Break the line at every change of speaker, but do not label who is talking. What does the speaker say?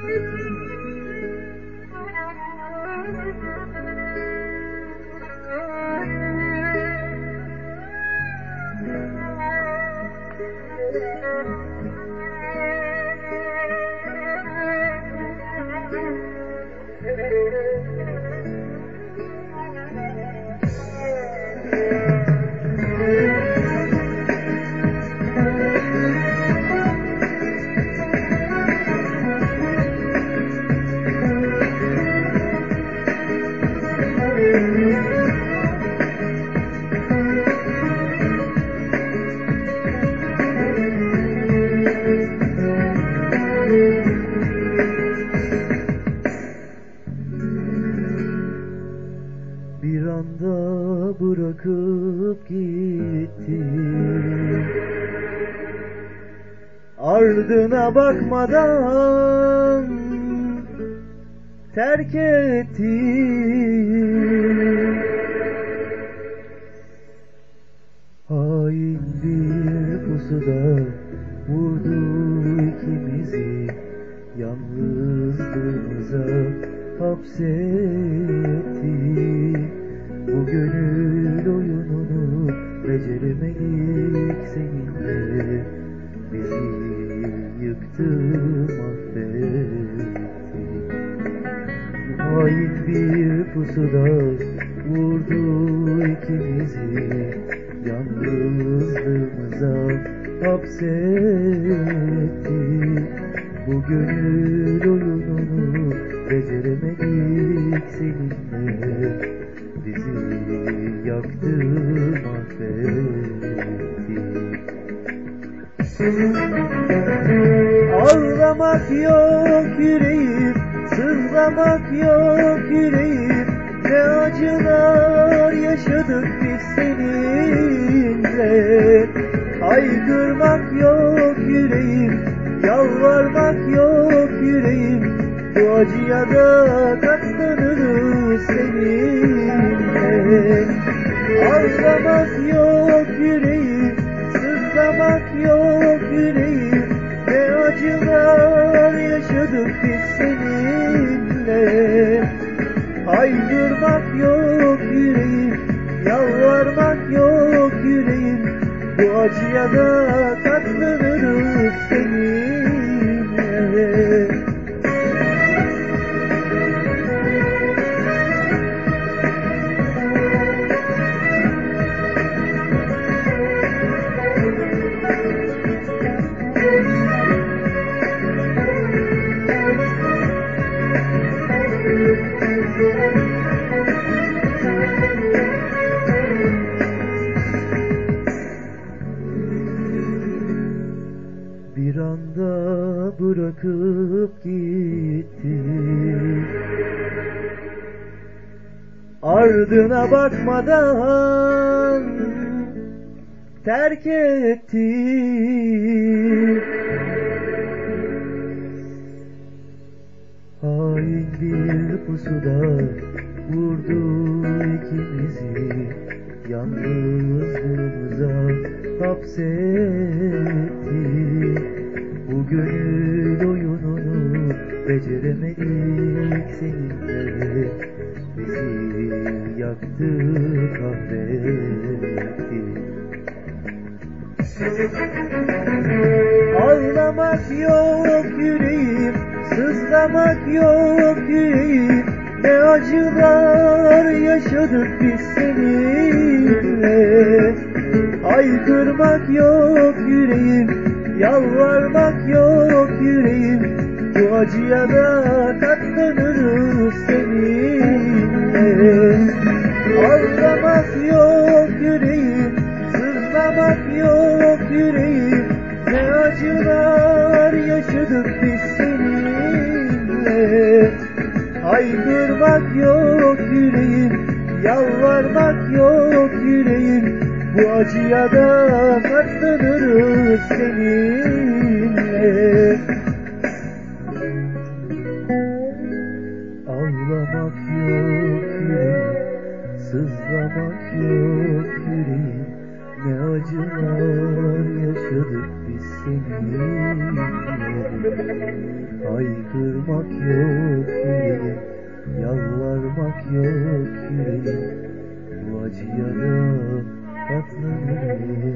Thank you. Bırakıp gitti Ardına bakmadan terk etti Hain bir pusuda vurdu ikimizi Yalnızlığımıza hapsetti beceremedik seninle Bizi yıktı mahvetti. Hain bir pusuda vurdu ikimizi Yalnızlığımıza hapsetti. Bu gönül oyununu beceremedik seninle yaktı mahvetti Ağlamak yok yüreğim, sızlamak yok yüreğim. Ne acılar yaşadık biz seninle. Haykırmak yok yüreğim, yalvarmak yok yüreğim. Bu acıya da katlanırız seninle Ağlamak yok yüreğim, sızlamak yok yüreğim. Ne acılar yaşadık biz seninle. Haykırmak yok yüreğim, yalvarmak yok yüreğim. Bu acıya da katlanırız seninle bırakıp gitti. Ardına bakmadan terk etti. Hain bir pusuda vurdu ikimizi. Yalnızlığımıza hapsetti Bu gönül oyununu beceremedik seninle. Bizi yaktı kahretti Ağlamak yok yüreğim, sızlamak yok yüreğim. Ne acılar yaşadık biz seninle. Haykırmak yok yüreğim, yalvarmak yok yüreğim. Bu acıya da katlanırız seninle. Ağlamak yok yüreğim, sızlamak yok yüreğim. Ne acılar yaşadık biz seninle. Haykırmak yok yüreğim, yalvarmak yok yüreğim Bu acıya da katlanırız seninle. Ağlamak yok yüreğim, sızlamak yok yüreğim Ne acılar yaşadık biz seninle. Haykırmak yok yüreğim Yalvarmak yok yüreğim Bu acıya da katlanırız